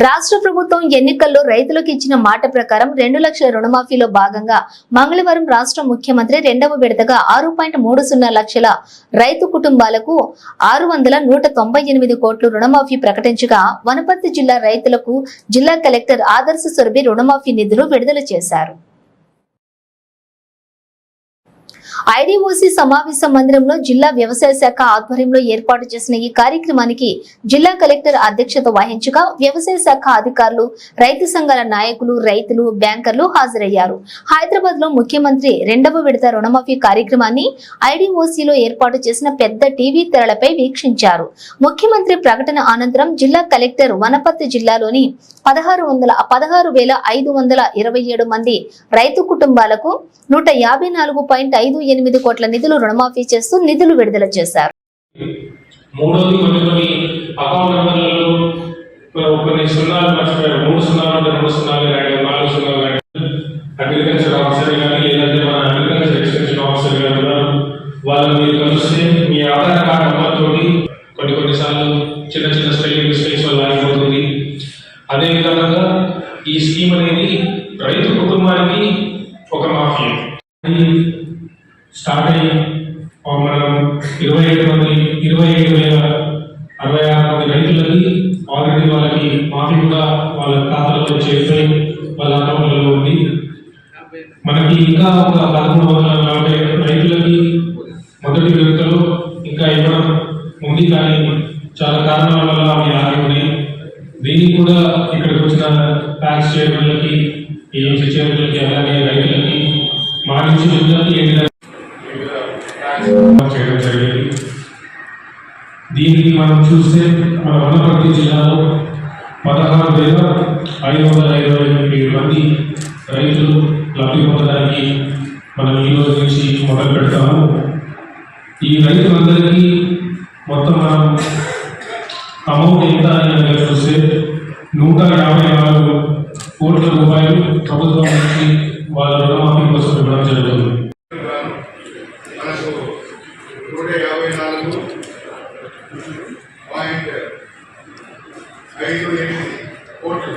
రాష్ట్ర ప్రభుత్వం ఎన్నికల్లో రైతులకు ఇచ్చిన మాట ప్రకారం రెండు లక్షల రుణమాఫీలో భాగంగా మంగళవారం రాష్ట్ర ముఖ్యమంత్రి రెండవ విడతగా ఆరు పాయింట్ మూడు సున్నా లక్షల రైతు కుటుంబాలకు ఆరు వందల నూట తొంభై ఎనిమిది కోట్లు రుణమాఫీ ప్రకటించగా వనపర్తి జిల్లా రైతులకు జిల్లా కలెక్టర్ ఆదర్శ సురభి రుణమాఫీ నిధులు విడుదల చేశారు. ఐడీఓసీ సమావేశ మందిరంలో జిల్లా వ్యవసాయ శాఖ ఆధ్వర్యంలో ఏర్పాటు చేసిన ఈ కార్యక్రమానికి జిల్లా కలెక్టర్ అధ్యక్షత వహించగా వ్యవసాయ శాఖ అధికారులు రైతు సంఘాల నాయకులు రైతులు బ్యాంకర్లు హాజరయ్యారు. హైదరాబాద్లో ముఖ్యమంత్రి రెండవ విడత రుణమాఫీ కార్యక్రమాన్ని ఐడీఓసీలో ఏర్పాటు చేసిన పెద్ద టీవీ తెరలపై వీక్షించారు. ముఖ్యమంత్రి ప్రకటన అనంతరం జిల్లా కలెక్టర్ వనపర్తి జిల్లాలోని పదహారు వందల పదహారు వేల ఐదు వందల ఇరవై ఏడు మంది రైతు కుటుంబాలకు నూట యాభై నాలుగు పాయింట్ ఐదు ఎనిమిది కోట్ల నిధులు రుణమాఫీ చేస్తూ నిధులు విడుదల చేశారు. మూడోది కొన్ని కొన్ని అకౌంట్ నెంబర్లలో కొన్ని సున్నాలు మర్చిపోయారు. మూడు సున్నాలు రెండు సున్నాలు నాలుగు సున్నాలు అగ్రికల్చర్ ఆఫీసర్ కానీ లేదంటే మన అగ్రికల్చర్ ఎక్స్టెన్షన్ ఆఫీసర్ ఉన్నారు. వాళ్ళు మీరు కలిస్తే మీ ఆధార్ కార్డ్ నెంబర్ తోటి కొన్ని కొన్నిసార్లు చిన్న చిన్న స్పెల్లింగ్ మిస్టేక్స్ వల్ల ఆగిపోతుంది. అదేవిధంగా ఈ స్కీమ్ అనేది రైతు కుటుంబానికి ఒక మాఫియా స్టార్ట్ అయ్యి మనం ఇరవై ఏడు మంది ఇరవై ఏడు వేల అరవై ఆరు మంది రైతులకి ఆల్రెడీ వాళ్ళకి మాఫీ కూడా వాళ్ళ ఖాతాలో చేరిపోయి వాళ్ళ అకౌంట్లలో ఉంది. మనకి ఇంకా ఒక పదమూడు వందల నలభై రైతులకి మొదటి విడతలో ఇంకా ఇవ్వడం ఉంది కానీ చాలా కారణాల వల్ల అవి ఆగి ఉన్నాయి దీనికి కూడా ఇక్కడికి వచ్చిన ట్యాక్స్ చైర్మన్లకి ఏఎంసీ చైర్మన్లకి అలాగే రైతులకి మా నుంచి చేయడం జరిగింది. దీనికి మనం చూస్తే మన వనపర్తి జిల్లాలో పదహారు వేల ఐదు వందల ఇరవై ఎనిమిది మంది రైతులు లబ్ధి పొందడానికి మనం ఈ రోజు నుంచి మొదలు పెడతాము. ఈ రైతులందరికీ మొత్తం మనం అమౌంట్ ఎంత అని చూస్తే నూట యాభై నాలుగు కోట్ల రూపాయలు ప్రభుత్వం నుంచి వాళ్ళ రుణమాఫీ కోసం ఇవ్వడం జరుగుతుంది. నూట యాభై నాలుగు పాయింట్ ఐదు ఎనిమిది కోట్లు.